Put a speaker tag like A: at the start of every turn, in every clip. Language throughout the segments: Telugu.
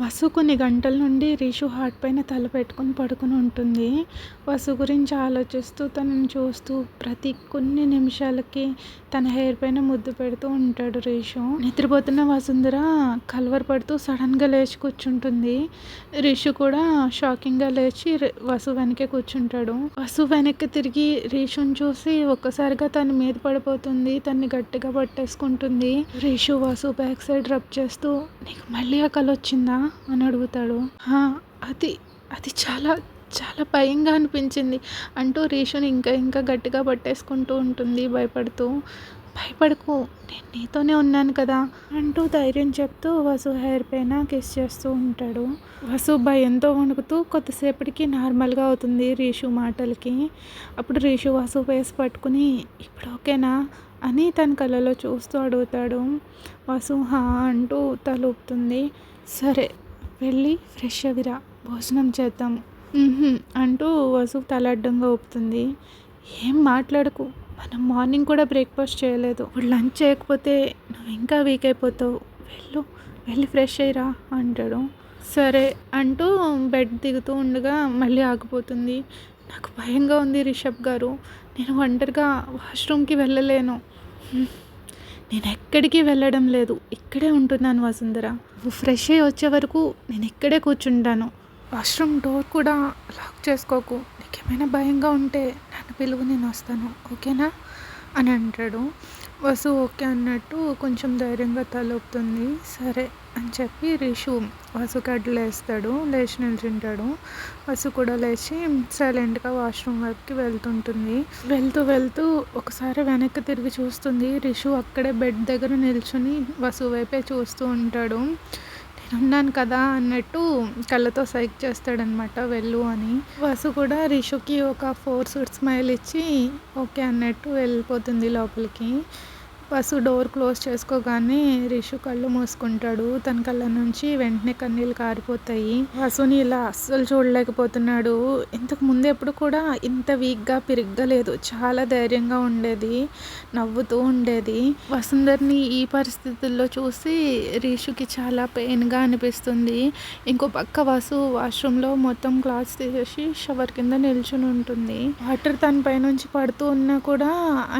A: వసు కొన్ని గంటల నుండి రీషు హార్ట్ పైన తల పెట్టుకొని పడుకుని ఉంటుంది. వసు గురించి ఆలోచిస్తూ తనని చూస్తూ ప్రతి కొన్ని నిమిషాలకి తన హెయిర్ పైన ముద్దు పెడుతూ ఉంటాడు రీషు. నిద్రపోతున్న వసుంధర కలవర పడుతూ సడన్గా లేచి కూర్చుంటుంది. రిషు కూడా షాకింగ్గా లేచి వసు వెనకే కూర్చుంటాడు. వసు వెనక్కి తిరిగి రీషుని చూసి ఒక్కసారిగా తన మీద పడిపోతుంది తన్ని గట్టిగా పట్టేసుకుంటుంది. Rishu Vasu back side rub చేస్తూ నీకు మళ్ళీ ఆ కళ వచ్చిందా అని అడుగుతాడు. అది అది చాలా చాలా భయంగా అనిపించింది. అంటూ రేషుని ఇంకా ఇంకా గట్టిగా పట్టేసుకుంటూ ఉంటుంది. భయపడుతూ భయపడకు నేను నీతోనే ఉన్నాను కదా అంటూ ధైర్యం చెప్తూ వసు హెయిర్ పైన కిస్ చేస్తూ ఉంటాడు. వసు భయంతో వణుకుతూ కొద్దిసేపటికి నార్మల్గా అవుతుంది రీషు మాటలకి. అప్పుడు రీషు వసు ఫేస్ పట్టుకుని ఇప్పుడు ఓకేనా? అని తన కళ్ళలో చూస్తూ అడుగుతాడు. వసు హా అంటూ తలుపుతుంది. సరే వెళ్ళి ఫ్రెష్ అవిరా భోజనం చేద్దాం. అంటూ వసు తల అడ్డంగా ఊపుతుంది. ఏం మాట్లాడకు. మనం మార్నింగ్ కూడా బ్రేక్ఫాస్ట్ చేయలేదు. ఇప్పుడు లంచ్ చేయకపోతే నువ్వు ఇంకా వీక్ అయిపోతావు. వెళ్ళు వెళ్ళి ఫ్రెష్ అయ్యిరా అంటాడు. సరే అంటూ బెడ్ దిగుతూ ఉండగా మళ్ళీ ఆగిపోతుంది. నాకు భయంగా ఉంది రిషబ్ గారు. నేను ఒంటరిగా వాష్రూమ్కి వెళ్ళలేను. నేను ఎక్కడికి వెళ్ళడం లేదు. ఇక్కడే ఉంటున్నాను వసుంధర. నువ్వు ఫ్రెష్ అయ్యి వచ్చే వరకు నేను ఇక్కడే కూర్చుంటాను. వాష్రూమ్ డోర్ కూడా లాక్ చేసుకోకు. నీకేమైనా భయంగా ఉంటే నన్ను పిలువు నేను వస్తాను. ఓకేనా? అని అంటాడు. వసు ఓకే అన్నట్టు కొంచెం ధైర్యంగా తలొప్పుతుంది సరే అని చెప్పి రిషు వసు గడ్డలు వేస్తాడు లేచి నిల్చుంటాడు. వసు కూడా లేచి సైలెంట్గా వాష్రూమ్ వైపుకి వెళ్తుంటుంది. వెళ్తూ వెళ్తూ ఒకసారి వెనక్కి తిరిగి చూస్తుంది. రిషు అక్కడే బెడ్ దగ్గర నిల్చుని వసు వైపే చూస్తూ ఉంటాడు. అన్నాను కదా అన్నట్టు కళ్ళతో సైక్ చేస్తాడనమాట వెళ్ళు అని. వసు కూడా రిషుకి ఒక ఫోర్ సూట్ స్మైల్ ఇచ్చి ఓకే అన్నట్టు వెళ్ళిపోతుంది లోపలికి. వసు డోర్ క్లోజ్ చేసుకోగానే రిషు కళ్ళు మూసుకుంటాడు. తన కళ్ళ నుంచి వెంటనే కన్నీళ్ళు కారిపోతాయి. వసుని ఇలా అస్సలు చూడలేకపోతున్నాడు. ఇంతకు ముందు ఎప్పుడు కూడా ఇంత వీక్గా పిరిగ్గలేదు చాలా ధైర్యంగా ఉండేది. నవ్వుతూ ఉండేది. వసుంధర్ని ఈ పరిస్థితుల్లో చూసి రిషుకి చాలా పెయిన్గా అనిపిస్తుంది. ఇంకో పక్క వసు వాష్రూమ్లో మొత్తం క్లాత్స్ తీసేసి షవర్ కింద నిల్చుని ఉంటుంది. వాటర్ తన పైనుంచి పడుతూ ఉన్నా కూడా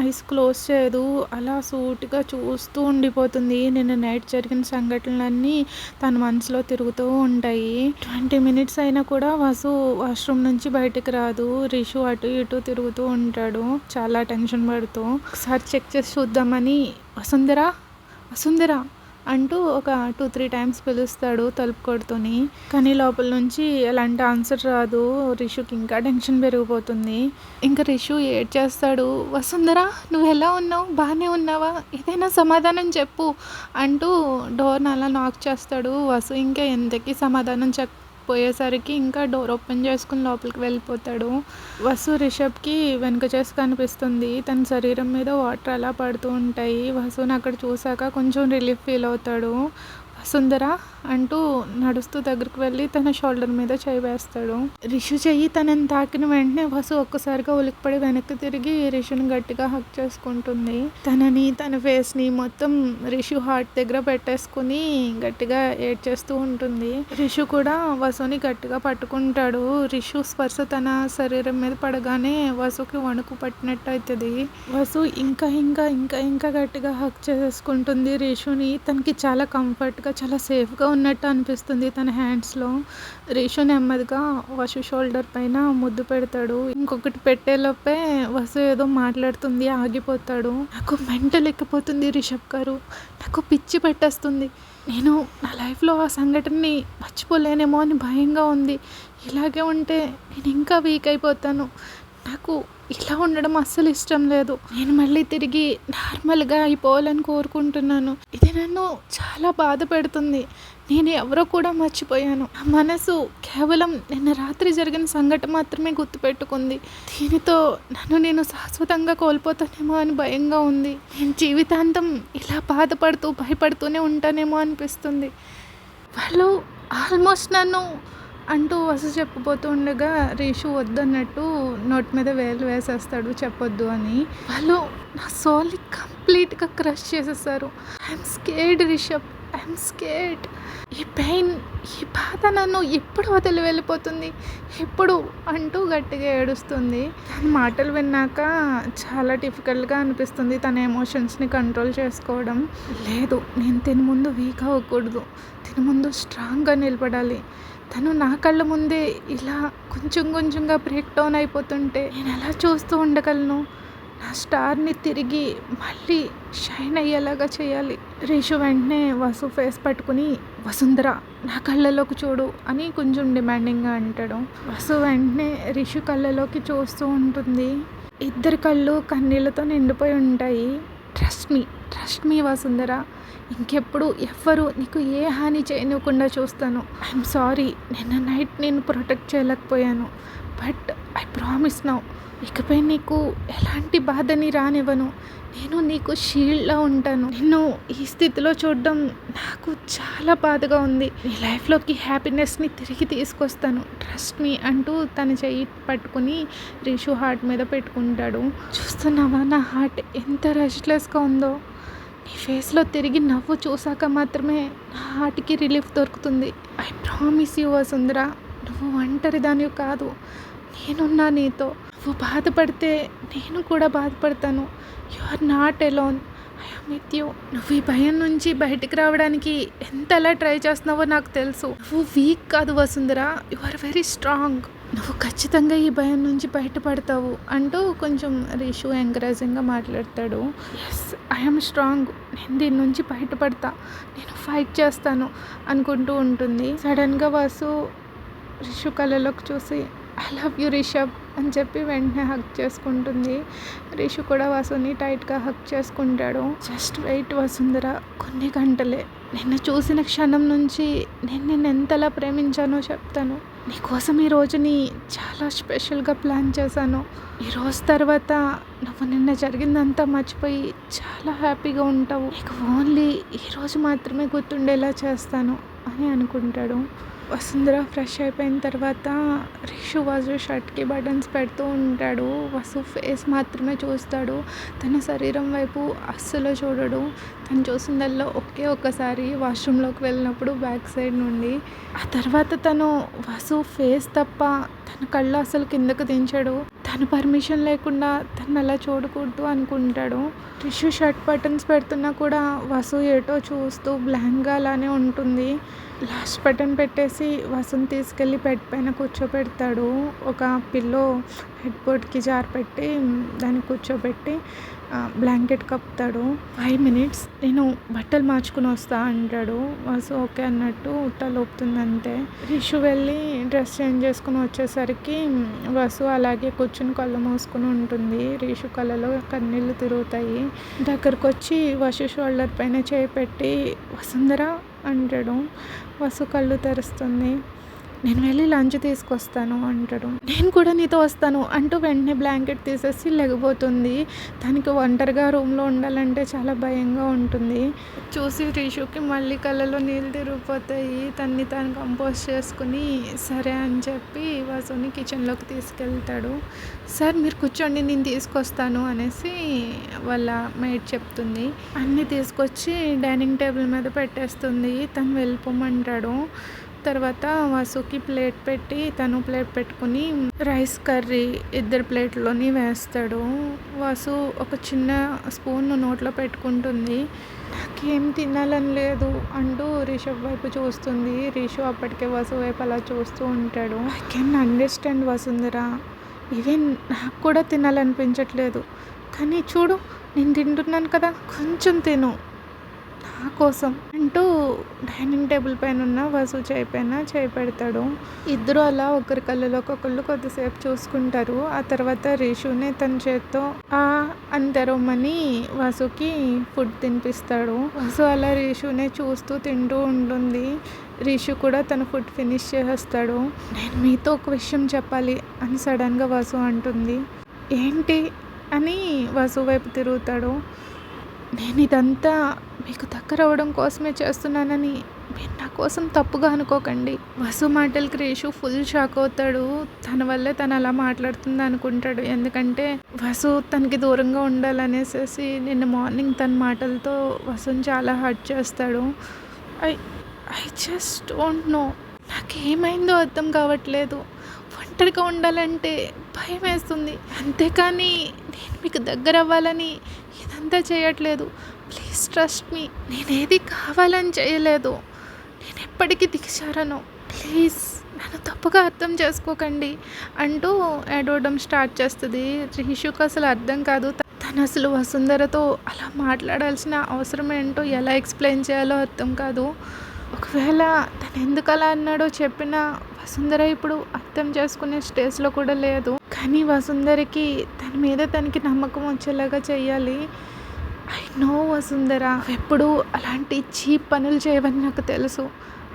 A: ఐస్ క్లోజ్ చేయదు. అలా సూ సూటిగా చూస్తూ ఉండిపోతుంది. నిన్న నైట్ జరిగిన సంఘటనలన్నీ తన మనసులో తిరుగుతూ ఉంటాయి. ట్వంటీ మినిట్స్ అయినా కూడా వసు వాష్రూమ్ నుంచి బయటకు రాదు. రిషు అటు ఇటు తిరుగుతూ ఉంటాడు. చాలా టెన్షన్ పడుతూ. ఒకసారి చెక్ చేసి చూద్దామని వసుంధరా వసుంధరా. అంటూ ఒక టూ త్రీ టైమ్స్ పిలుస్తాడు తలుపు కొడుతూని. కానీ లోపల నుంచి ఎలాంటి ఆన్సర్ రాదు. రిషుకి ఇంకా టెన్షన్ పెరిగిపోతుంది. ఇంకా రిషు ఏడ్ చేస్తాడు వసుంధరా నువ్వు ఎలా ఉన్నావు? బాగానే ఉన్నావా? ఏదైనా సమాధానం చెప్పు అంటూ డోర్ని అలా నాక్ చేస్తాడు. వసు ఇంకా ఎంతకీ సమాధానం చెప్ పోయేసరికి ఇంకా డోర్ ఓపెన్ చేసుకుని లోపలికి వెళ్ళిపోతాడు. వసు రిషబ్కి వెనుక చేసి కనిపిస్తుంది. తన శరీరం మీద వాటర్ అలా పడుతూ ఉంటాయి. వసుని అక్కడ చూసాక కొంచెం రిలీఫ్ ఫీల్ అవుతాడు. సుందర అంటూ నడుస్తూ దగ్గరికి వెళ్ళి తన షోల్డర్ మీద చేయి వేస్తాడు. రిషు చెయ్యి తనని తాకిన వెంటనే వసు ఒక్కసారిగా ఉలిక్పడి వెనక్కి తిరిగి రిషుని గట్టిగా హక్ చేసుకుంటుంది. తనని తన ఫేస్ని మొత్తం రిషు హార్ట్ దగ్గర పెట్టేసుకుని గట్టిగా ఏడ్ చేస్తూ ఉంటుంది. రిషు కూడా వసుని గట్టిగా పట్టుకుంటాడు. రిషు స్పర్శ తన శరీరం మీద పడగానే వసుకి వణుకు పట్టినట్టు అవుతుంది వసు ఇంకా ఇంకా ఇంకా ఇంకా గట్టిగా హక్ చేసుకుంటుంది రిషుని. తనకి చాలా కంఫర్ట్గా చాలా సేఫ్గా ఉన్నట్టు అనిపిస్తుంది తన హ్యాండ్స్లో. రిషు నెమ్మదిగా వసు షోల్డర్ పైన ముద్దు పెడతాడు. ఇంకొకటి పెట్టేలోపే వసు ఏదో మాట్లాడుతుంది ఆగిపోతాడు. నాకు మెంటల్ ఎక్కిపోతుంది రిషబ్ గారు. నాకు పిచ్చి పెట్టేస్తుంది. నేను నా లైఫ్లో ఆ సంఘటనని మర్చిపోలేనేమో అని భయంగా ఉంది. ఇలాగే ఉంటే నేను ఇంకా వీక్ అయిపోతాను. నాకు ఇలా ఉండడం అస్సలు ఇష్టం లేదు. నేను మళ్ళీ తిరిగి నార్మల్గా అయిపోవాలని కోరుకుంటున్నాను. నన్ను చాలా బాధ పెడుతుంది. నేను ఎవరో కూడా మర్చిపోయాను. నా మనసు కేవలం నిన్న రాత్రి జరిగిన సంఘటన మాత్రమే గుర్తుపెట్టుకుంది. దీనితో నన్ను నేను శాశ్వతంగా కోల్పోతానేమో అని భయంగా ఉంది. నేను జీవితాంతం ఇలా బాధపడుతూ భయపడుతూనే ఉంటానేమో అనిపిస్తుంది. వాళ్ళు ఆల్మోస్ట్ నన్ను అంటూ వస చెప్పబోతూ ఉండగా రీషు వద్దన్నట్టు నోట్ మీద వేలు వేసేస్తాడు చెప్పొద్దు అని. వాళ్ళు నా సోల్ని కంప్లీట్గా క్రష్ చేసేసారు. I'm scared Rishab. I'm scared ఈ పెయిన్ ఈ బాధ నన్ను ఎప్పుడు వదిలి వెళ్ళిపోతుంది? ఎప్పుడు? అంటూ గట్టిగా ఏడుస్తుంది. తన మాటలు విన్నాక చాలా డిఫికల్ట్గా అనిపిస్తుంది తన ఎమోషన్స్ని కంట్రోల్ చేసుకోవడం. లేదు నేను తిని ముందు వీక్ అవ్వకూడదు. తిని ముందు స్ట్రాంగ్గా నిలబడాలి. తను నా కళ్ళ ముందే ఇలా కొంచెం కొంచెంగా బ్రేక్ డౌన్ అయిపోతుంటే నేను ఎలా చూస్తూ ఉండగలను? నా స్టార్ని తిరిగి మళ్ళీ షైన్ అయ్యేలాగా చేయాలి. రీషు వెంటనే వసు ఫేస్ పట్టుకుని వసుంధర నా కళ్ళలోకి చూడు అని కొంచెం డిమాండింగ్గా అంటాడు. వసు వెంటనే రిషు కళ్ళలోకి చూస్తూ ఉంటుంది. ఇద్దరి కళ్ళు కన్నీళ్ళతో నిండిపోయి ఉంటాయి. Trust me trust me Vasundhara. ఇంకెప్పుడు ఎవ్వరు నీకు ఏ హాని చేయనివ్వకుండా చూస్తాను. ఐఎమ్ సారీ నిన్న నైట్ నేను ప్రొటెక్ట్ చేయలేకపోయాను. బట్ ఐ ప్రామిస్ నౌ ఇకపై నీకు ఎలాంటి బాధని రానివ్వను. నేను నీకు షీల్డ్లా ఉంటాను. నిన్ను ఈ స్థితిలో చూడడం నాకు చాలా బాధగా ఉంది. నీ లైఫ్లోకి హ్యాపీనెస్ని తిరిగి తీసుకొస్తాను. ట్రస్ట్ మీ అంటూ తన చెయ్యి పట్టుకుని రిషు హార్ట్ మీద పెట్టుకుంటాడు. చూస్తున్నావా నా హార్ట్ ఎంత రెస్ట్లెస్గా ఉందో? నీ ఫేస్లో తిరిగి నవ్వు చూసాక మాత్రమే నా హార్ట్కి రిలీఫ్ దొరుకుతుంది. ఐ ప్రామిస్ యూ వసుంధర నువ్వు ఒంటరి దానివి కాదు. నేనున్నా నీతో. నువ్వు బాధపడితే నేను కూడా బాధపడతాను. You are not alone. I'm with you. నువ్వు ఈ భయం నుంచి బయటికి రావడానికి ఎంతలా ట్రై చేస్తున్నావో నాకు తెలుసు. నువ్వు వీక్ కాదు Vasundhara. You are very strong. నువ్వు ఖచ్చితంగా ఈ భయం నుంచి బయటపడతావు అంటూ కొంచెం రిషు ఎంకరేజింగ్గా మాట్లాడతాడు. ఎస్ ఐఎమ్ స్ట్రాంగ్ నేను దీని నుంచి బయటపడతా. నేను ఫైట్ చేస్తాను అనుకుంటూ ఉంటుంది. సడన్గా వాసు రిషు కళ్ళలోకి చూసి ఐ లవ్ యూ రిషబ్ అని చెప్పి వెంటనే హక్ చేసుకుంటుంది. రిషు కూడా వసుని టైట్గా హక్ చేసుకుంటాడు. జస్ట్ వెయిట్ వసుంధర కొన్ని గంటలే. నిన్ను చూసిన క్షణం నుంచి నేను నిన్ను ఎంతలా ప్రేమించానో చెప్తాను. నీకోసం ఈ రోజుని చాలా స్పెషల్గా ప్లాన్ చేశాను. ఈ రోజు తర్వాత నువ్వు నిన్న జరిగిందంతా మర్చిపోయి చాలా హ్యాపీగా ఉంటావు. నీకు ఓన్లీ ఈరోజు మాత్రమే గుర్తుండేలా చేస్తాను అని అనుకుంటాడు. వసుంధర ఫ్రెష్ అయిపోయిన తర్వాత రిషు వసు షర్ట్కి బటన్స్ పెడుతూ ఉంటాడు. వసు ఫేస్ మాత్రమే చూస్తాడు. తన శరీరం వైపు అస్సలు చూడడు. తను చూసిందల్లో ఒకే ఒక్కసారి వాష్రూమ్లోకి వెళ్ళినప్పుడు బ్యాక్ సైడ్ నుండి. ఆ తర్వాత తను వసు ఫేస్ తప్ప తన కళ్ళు అసలు కిందకు దించాడు. తను పర్మిషన్ లేకుండా తను అలా చూడకూడదు అనుకుంటాడు. టిష్యూ షర్ట్ బటన్స్ పెడుతున్నా కూడా వసు ఏటో చూస్తూ బ్లాంక్గా అలానే ఉంటుంది. లాస్ట్ బటన్ పెట్టేసి వసుని తీసుకెళ్ళి బెడ్ పైన కూర్చోబెడతాడు. ఒక పిల్లో హెడ్ బోర్డ్కి జార్ పెట్టి దాన్ని కూర్చోబెట్టి బ్లాంకెట్ కప్పుతాడు. ఫైవ్ మినిట్స్ నేను బట్టలు మార్చుకుని వస్తా అంటాడు. వసు ఓకే అన్నట్టు తలోపుతుంది అంతే రిషు వెళ్ళి డ్రెస్ చేంజ్ చేసుకుని వచ్చేసరికి వసు అలాగే కూర్చుని కళ్ళు మూసుకుని ఉంటుంది. రిషు కళ్ళలో కన్నీళ్ళు తిరుగుతాయి. దగ్గరకు వచ్చి వసు షోల్డర్ పైన చేయి పెట్టి వసుంధర అంటాడు. పసుకళ్ళు తెరుస్తుంది. నేను వెళ్ళి లంచ్ తీసుకొస్తాను అంటాడు. నేను కూడా నీతో వస్తాను అంటూ వెంటనే బ్లాంకెట్ తీసేసి లెగబోతుంది. తనకి ఒంటరిగా రూమ్లో ఉండాలంటే చాలా భయంగా ఉంటుంది. చూసి రిషుకి మళ్ళీ కళ్ళలో నీళ్ళు తిరిగిపోతాయి. తన్ని తను కంపోజ్ చేసుకుని సరే అని చెప్పి వాసుని కిచెన్లోకి తీసుకెళ్తాడు. సార్ మీరు కూర్చోండి నేను తీసుకొస్తాను అనేసి వాళ్ళ మేడ్ చెప్తుంది. అన్నీ తీసుకొచ్చి డైనింగ్ టేబుల్ మీద పెట్టేస్తుంది. తను వెళ్ళిపోమంటాడు. తర్వాత వసుకి ప్లేట్ పెట్టి తను ప్లేట్ పెట్టుకుని రైస్ కర్రీ ఇద్దరు ప్లేట్లోని వేస్తాడు. వసు ఒక చిన్న స్పూన్ నోట్లో పెట్టుకుంటుంది. నాకేం తినాలని లేదు అంటూ రిషబ్ వైపు చూస్తుంది. రిషు అప్పటికే వసు వైపు అలా చూస్తూ ఉంటాడు. I can understand Vasundhara even నాకు కూడా తినాలనిపించట్లేదు. కానీ చూడు నేను తింటున్నాను కదా. కొంచెం తిను. నా కోసం అంటూ డైనింగ్ టేబుల్ పైన ఉన్న వసు చేయి పైన చేయి పెడతాడు. ఇద్దరు అలా ఒకరి కళ్ళలోకి ఒకళ్ళు కొద్దిసేపు చూసుకుంటారు. ఆ తర్వాత రిషుని తన చేత్తో ఆ అని తెరవమని వసుకి ఫుడ్ తినిపిస్తాడు. వసు అలా రిషునే చూస్తూ తింటూ ఉంటుంది. రిషు కూడా తన ఫుడ్ ఫినిష్ చేసేస్తాడు నేను మీతో ఒక విషయం చెప్పాలి అని సడన్గా వసు అంటుంది. ఏంటి? అని వసు వైపు తిరుగుతాడు. నేను ఇదంతా మీకు దగ్గరవడం కోసమే చేస్తున్నానని మీరు నా కోసం తప్పుగా అనుకోకండి. వసు మాటలకి రేషు ఫుల్ షాక్ అవుతాడు. తన వల్లే తను అలా మాట్లాడుతుంది అనుకుంటాడు. ఎందుకంటే వసు తనకి దూరంగా ఉండాలనేసేసి నిన్న మార్నింగ్ తన మాటలతో వసుని చాలా హర్ట్ చేస్తాడు. I I just don't know. నాకేమైందో అర్థం కావట్లేదు. ఒంటరిగా ఉండాలంటే భయం వేస్తుంది. అంతేకాని నేను మీకు దగ్గర అవ్వాలని ఇదంతా చేయట్లేదు. ప్లీజ్ ట్రస్ట్ మీ నేనేది కావాలని చేయలేదు. నేను ఎప్పటికీ దిగజారను. ప్లీజ్ నన్ను తప్పుగా అర్థం చేసుకోకండి అంటూ ఏడవడం స్టార్ట్ చేస్తుంది. రిషుకు అసలు అర్థం కాదు. తను అసలు వసుంధరతో అలా మాట్లాడాల్సిన అవసరం ఏంటో ఎలా ఎక్స్ప్లెయిన్ చేయాలో అర్థం కాదు. ఒకవేళ తను ఎందుకు అలా అన్నాడో చెప్పిన వసుంధర ఇప్పుడు అర్థం చేసుకునే స్టేజ్లో కూడా లేదు. కానీ వసుంధరకి తన మీద తనకి నమ్మకం వచ్చేలాగా చేయాలి. ఐ నో వసుంధర ఎప్పుడు అలాంటి చీప్ పనులు చేయవని నాకు తెలుసు.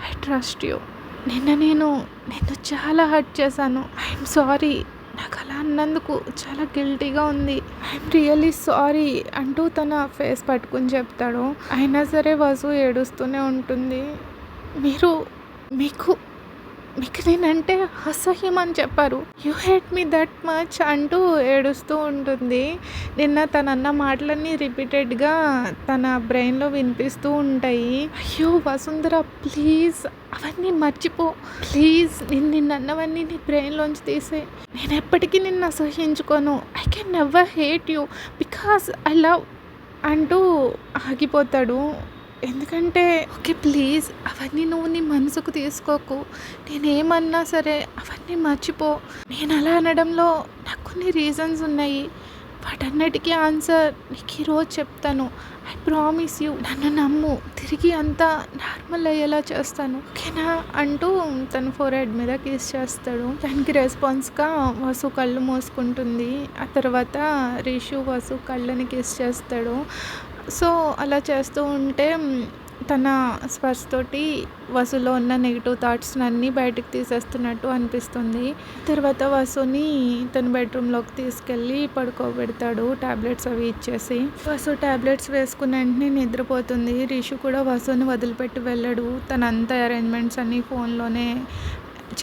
A: I trust you. నిన్న నేను నిన్ను చాలా హర్ట్ చేశాను. I'm sorry. నాకు అలా అన్నందుకు చాలా గిల్టీగా ఉంది. ఐఎమ్ రియలీ సారీ అంటూ తన ఫేస్ పట్టుకుని చెప్తాడు. అయినా సరే వసు ఏడుస్తూనే ఉంటుంది. మీరు మీకు మీకు నేనంటే అసహ్యం అని చెప్పారు. You hate me that much అంటూ ఏడుస్తూ ఉంటుంది. నిన్న తన అన్న మాటలన్నీ రిపీటెడ్గా తన బ్రెయిన్లో వినిపిస్తూ ఉంటాయి. అయ్యో వసుంధర ప్లీజ్ అవన్నీ మర్చిపో. ప్లీజ్ నేను నిన్న అన్నవన్నీ నీ బ్రెయిన్లోంచి తీసే నేను ఎప్పటికీ నిన్ను అసహ్యించుకోను. I can never hate you because I love అంటూ ఆగిపోతాడు. ఎందుకంటే ఓకే ప్లీజ్ అవన్నీ నువ్వు నీ మనసుకు తీసుకోకు. నేనేమన్నా సరే అవన్నీ మర్చిపో. నేను అలా అనడంలో నాకు కొన్ని రీజన్స్ ఉన్నాయి. వాటన్నిటికీ ఆన్సర్ నీకు ఈరోజు చెప్తాను. ఐ ప్రామిస్ యూ నన్ను నమ్ము. తిరిగి అంతా నార్మల్ అయ్యేలా చేస్తాను. ఓకేనా? అంటూ తన ఫోర్ హెడ్ మీద కిస్ చేస్తాడు. దానికి రెస్పాన్స్గా వసు కళ్ళు మోసుకుంటుంది. ఆ తర్వాత రిషు వసు కళ్ళని కిస్ చేస్తాడు. సో అలా చేస్తూ ఉంటే తన స్పర్శతోటి వసులో ఉన్న నెగిటివ్ థాట్స్ని అన్నీ బయటకు తీసేస్తున్నట్టు అనిపిస్తుంది. తర్వాత వసుని తన బెడ్రూమ్లోకి తీసుకెళ్ళి పడుకోబెడతాడు టాబ్లెట్స్ అవి ఇచ్చేసి. వసు ట్యాబ్లెట్స్ వేసుకున్న వెంటనే నిద్రపోతుంది. రిషు కూడా వసుని వదిలిపెట్టి వెళ్ళడు. తన అంత అరేంజ్మెంట్స్ అన్నీ ఫోన్లోనే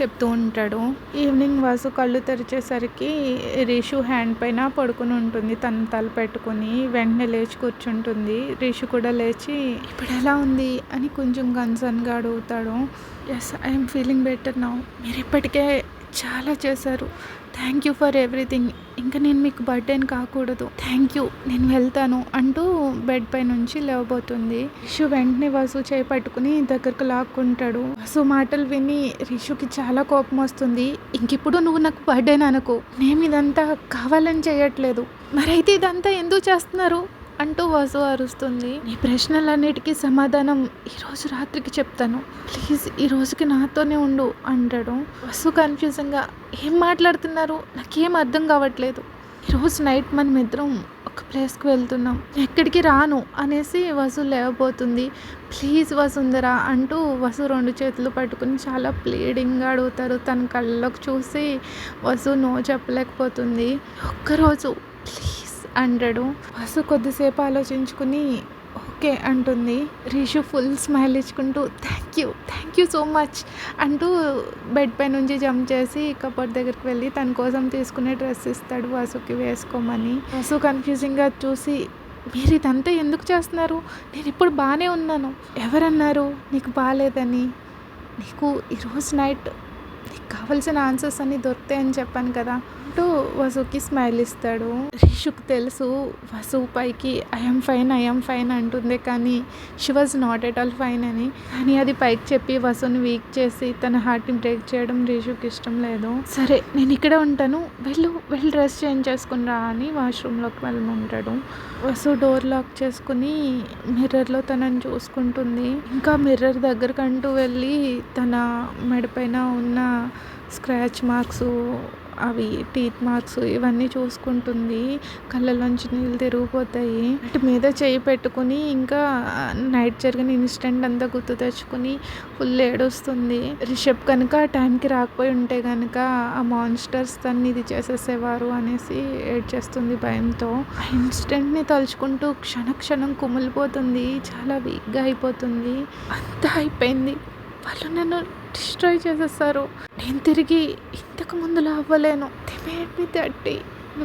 A: చెప్తూ ఉంటాడు. ఈవినింగ్ వాసు కళ్ళు తెరిచేసరికి రిషు హ్యాండ్ పైన పడుకుని ఉంటుంది. తన తల పెట్టుకుని వెంటనే లేచి కూర్చుంటుంది. రిషు కూడా లేచి ఇప్పుడు ఎలా ఉంది? అని కొంచెం కన్సర్న్గా అడుగుతాడు. Yes I'm feeling better now మీరు ఇప్పటికే చాలా చేశారు. థ్యాంక్ యూ ఫర్ ఎవ్రీథింగ్ ఇంకా నేను మీకు బర్త్డేని కాకూడదు. థ్యాంక్ యూ నేను వెళ్తాను అంటూ బెడ్ పై నుంచి లేవబోతుంది. రిషు వెంటనే వసు చేయి పట్టుకుని దగ్గరకు లాక్కుంటాడు. వసు మాటలు విని రిషుకి చాలా కోపం వస్తుంది. ఇంకిప్పుడు నువ్వు నాకు బర్త్డేని అనుకో. నేను ఇదంతా కావాలని చేయట్లేదు. మరైతే ఇదంతా ఎందుకు చేస్తున్నారు? అంటూ వసు అరుస్తుంది. నీ ప్రశ్నలన్నిటికీ సమాధానం ఈరోజు రాత్రికి చెప్తాను. ప్లీజ్ ఈ రోజుకి నాతోనే ఉండు అంటాడు. వసు కన్ఫ్యూజన్గా ఏం మాట్లాడుతున్నారు? నాకేం అర్థం కావట్లేదు. ఈరోజు నైట్ మనం ఇద్దరం ఒక ప్లేస్కి వెళ్తున్నాం. ఎక్కడికి రాను అనేసి వసు లేవబోతుంది. ప్లీజ్ వసుందరా అంటూ వసు రెండు చేతులు పట్టుకుని చాలా ప్లీడింగ్గా అడుగుతారు. తన కళ్ళలోకి చూసి వసు నో చెప్పలేకపోతుంది. ఒక్కరోజు ప్లీజ్ అంటాడు. వసు కొద్దిసేపు ఆలోచించుకుని ఓకే అంటుంది. రీషు ఫుల్ స్మైల్ ఇచ్చుకుంటూ thank you thank you so much అంటూ బెడ్ పై నుంచి జంప్ చేసి కబోర్డ్ దగ్గరికి వెళ్ళి తన కోసం తీసుకునే డ్రెస్ ఇస్తాడు వసుకి వేసుకోమని. వసు కన్ఫ్యూజింగ్గా చూసి మీరు ఇదంతా ఎందుకు చేస్తున్నారు? నేను ఇప్పుడు బాగానే ఉన్నాను. ఎవరన్నారు? నీకు బాగాలేదని నీకు ఈరోజు నైట్ నీకు కావాల్సిన ఆన్సర్స్ అన్నీ దొరుకుతాయని చెప్పాను కదా. అంటూ వసుకి స్మైల్ ఇస్తాడు. రిషుకు తెలుసు వసు పైకి ఐఎమ్ ఫైన్ ఐఎమ్ ఫైన్ అంటుంది కానీ she was not at all fine అని. కానీ అది పైకి చెప్పి వసుని వీక్ చేసి తన హార్ట్ని బ్రేక్ చేయడం రిషుకి ఇష్టం లేదు. సరే నేను ఇక్కడే ఉంటాను. వెళ్ళు వెళ్ళి డ్రెస్ చేంజ్ చేసుకుని రా అని వాష్రూమ్లోకి వెళ్ళమంటాడు. వసు డోర్ లాక్ చేసుకుని మిర్రర్లో తనని చూసుకుంటుంది. ఇంకా మిర్రర్ దగ్గరకంటూ వెళ్ళి తన మెడపైన ఉన్న స్క్రాచ్ మార్క్స్ అవి టీత్ మార్క్స్ ఇవన్నీ చూసుకుంటుంది. కళ్ళలోంచి నీళ్ళు తిరిగిపోతాయి. వాటి మీద చేయి పెట్టుకుని ఇంకా నైట్ జరిగిన ఇన్సిడెంట్ అంతా గుర్తు తెచ్చుకుని ఫుల్ ఏడుస్తుంది. రిషబ్ కనుక టైంకి రాకపోయి ఉంటే కనుక ఆ మాన్స్టర్స్ తన్ని ఇది చేసేసేవారు అనేసి ఏడ్చేస్తుంది భయంతో. ఆ ఇన్సిడెంట్ని తలుచుకుంటూ క్షణ క్షణం కుమిలిపోతుంది. చాలా వీక్గా అయిపోతుంది. అంతా అయిపోయింది. వాళ్ళు నన్ను డిస్ట్రాయ్ చేసేస్తారు. నేను తిరిగి ఇంతకు ముందులా అవ్వలేను. దే మేడ్ మీ దట్టి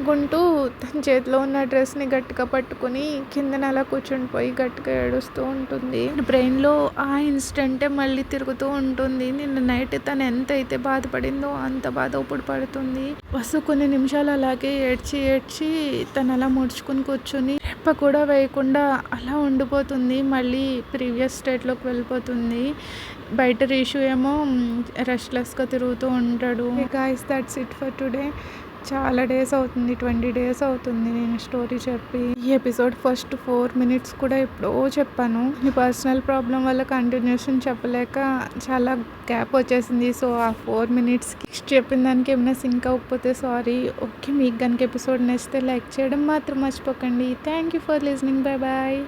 A: గుంటూ తన చేతిలో ఉన్న డ్రెస్ని గట్టిగా పట్టుకొని కిందన అలా కూర్చుని పోయి గట్టిగా ఏడుస్తూ ఉంటుంది. బ్రెయిన్లో ఆ ఇన్సిడెంటే మళ్ళీ తిరుగుతూ ఉంటుంది. నిన్న నైట్ తను ఎంత అయితే బాధపడిందో అంత బాధ ఇప్పుడు పడుతుంది. వసు కొన్ని నిమిషాలు అలాగే ఏడ్చి ఏడ్చి తను అలా ముడుచుకుని కూర్చుని రెప్ప కూడా వేయకుండా అలా ఉండిపోతుంది. మళ్ళీ ప్రీవియస్ స్టేట్లోకి వెళ్ళిపోతుంది. బయట రీషు ఏమో రెస్ట్లెస్గా తిరుగుతూ ఉంటాడు. Guys that's it for today చాలా డేస్ అవుతుంది ట్వంటీ డేస్ అవుతుంది నేను స్టోరీ చెప్పి. ఈ ఎపిసోడ్ ఫస్ట్ ఫోర్ మినిట్స్ కూడా ఎప్పుడో చెప్పాను. ఈ పర్సనల్ ప్రాబ్లం వల్ల కంటిన్యూషన్ చెప్పలేక చాలా గ్యాప్ వచ్చేసింది. సో ఆ ఫోర్ మినిట్స్కి చెప్పిన దానికి ఏమైనా సింక్ అవ్వకపోతే సారీ ఓకే మీకు కనుక ఎపిసోడ్ నచ్చితే లైక్ చేయడం మాత్రం మర్చిపోకండి. Thank you for listening bye bye